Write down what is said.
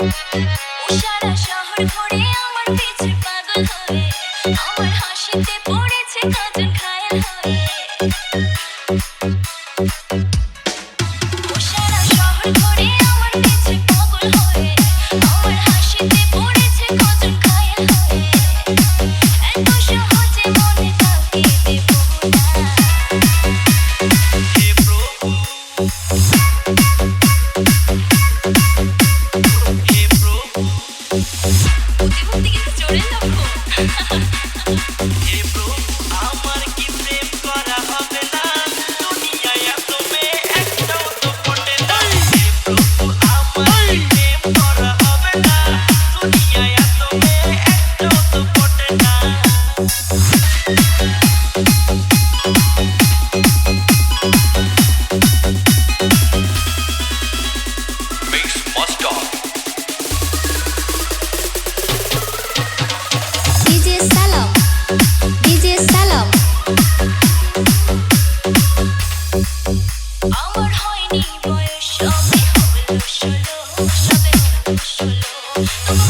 সারা শহর ভরে আমার পিছে পাগল হয়ে আমার হাসিতে Hello.